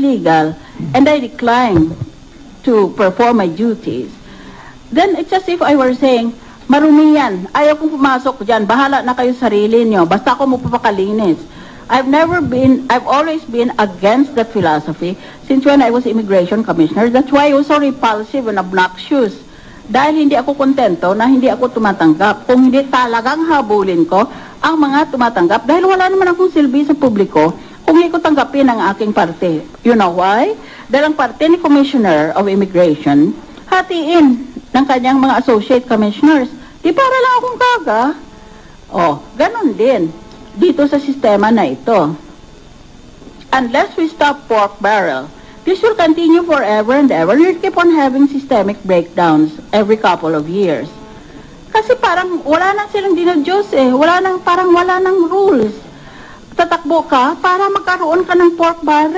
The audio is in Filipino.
legal and I decline to perform my duties, then it's as if I were saying, marumi yan, ayaw kong pumasok dyan, bahala na kayo sarili nyo, basta ako mapapakalinis. I've never been, I've always been against that philosophy since when I was immigration commissioner. That's why I was so repulsive and obnoxious. Dahil hindi ako kontento na hindi ako tumatanggap. Kung hindi talagang habulin ko ang mga tumatanggap, dahil wala naman akong silbi sa publiko, kung hindi ko tanggapin ang aking parte. You know why? Dahil ang parte ni Commissioner of Immigration, hatiin ng kanyang mga associate commissioners. Di para lang akong kaga. Oh, ganun din dito sa sistema na ito. Unless we stop pork barrel, this will continue forever and ever. We'll keep on having systemic breakdowns every couple of years. Kasi parang wala nang silang dinadiyos eh. Wala nang, parang wala nang rules. Tatakbo ka para magkaroon ka ng pork barrel.